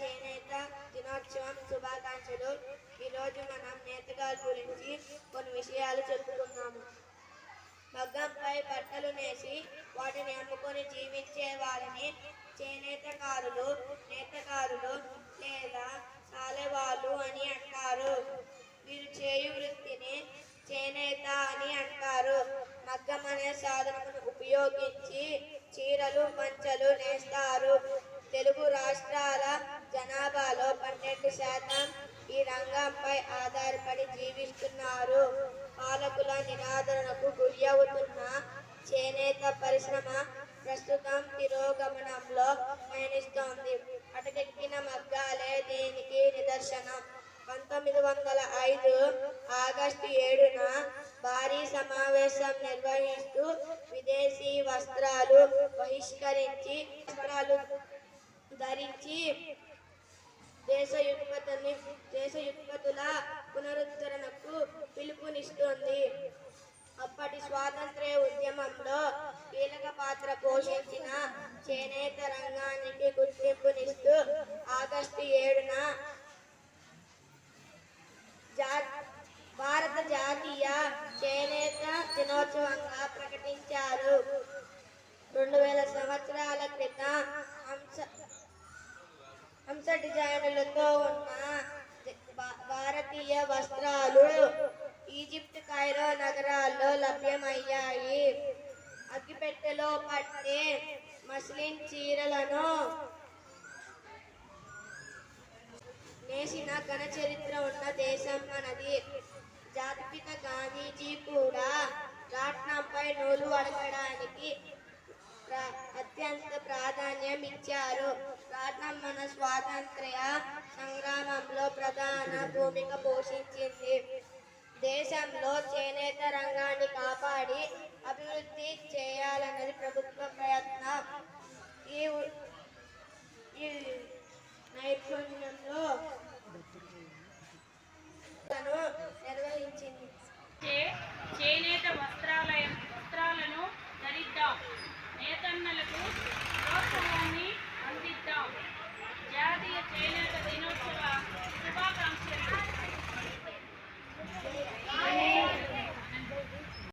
చేనేత దినోత్సవం శుభాకాంక్షలు. ఈరోజు మనం నేతగారు గురించి కొన్ని విషయాలు చెప్పుకున్నాము మగ్గంపై బట్టలు నేసి వాటిని అమ్ముకొని జీవించే వారిని చేనేతకారులు నేతకారులు లేదా సాలెవాళ్ళు అని అంటారు. వీరు చేయు వృత్తిని చేనేత అని అంటారు. మగ్గం అనే సాధనను ఉపయోగించి చీరలు మంచలు నేస్తారు. తెలుగు రాష్ట్రాలు శాతం ఈ రంగంపై ఆధారపడి జీవిస్తున్నారు. పాలకుల నిరాదరణకు గురి అవుతున్న చేనేత పరిశ్రమ ప్రస్తుతం తిరోగమనంలో పయనిస్తోంది. అటకెక్కిన మగ్గాలే దీనికి నిదర్శనం. పంతొమ్మిది వందల ఐదు ఆగస్టు ఏడున భారీ సమావేశం నిర్వహిస్తూ విదేశీ వస్త్రాలు బహిష్కరించి వస్త్రాలు ధరించి దేశ యుత్పత్తిని దేశ యుత్పత్తుల పునరుద్ధరణకు పిలుపునిస్తుంది. అప్పటి స్వాతంత్ర్య ఉద్యమంలో కీలక పాత్ర పోషించిన చేనేత రంగానికి గుర్తింపునిస్తూ ఆగస్టు ఏడున జా- భారత జాతీయ చేనేత దినోత్సవంగా హంస డిజైనులతో ఉన్న భారతీయ వస్త్రాలు ఈజిప్ట్ కైరో నగరాల్లో లభ్యమయ్యాయి. అగ్గిపెట్టెలో పట్టే మస్లిన్ చీరలను నేసిన ఘన చరిత్ర ఉన్న దేశం మనది జాతిపిత గాంధీజీ కూడా రాట్నంపై నూలు అడగడానికి అత్యంత ప్రాధాన్యం ఇచ్చారు. రాట్నం మన స్వాతంత్ర్య సంగ్రామంలో ప్రధాన భూమిక పోషించింది. దేశంలో చేనేత రంగాన్ని కాపాడి అభివృద్ధి చేయాలన్నది ప్రభుత్వ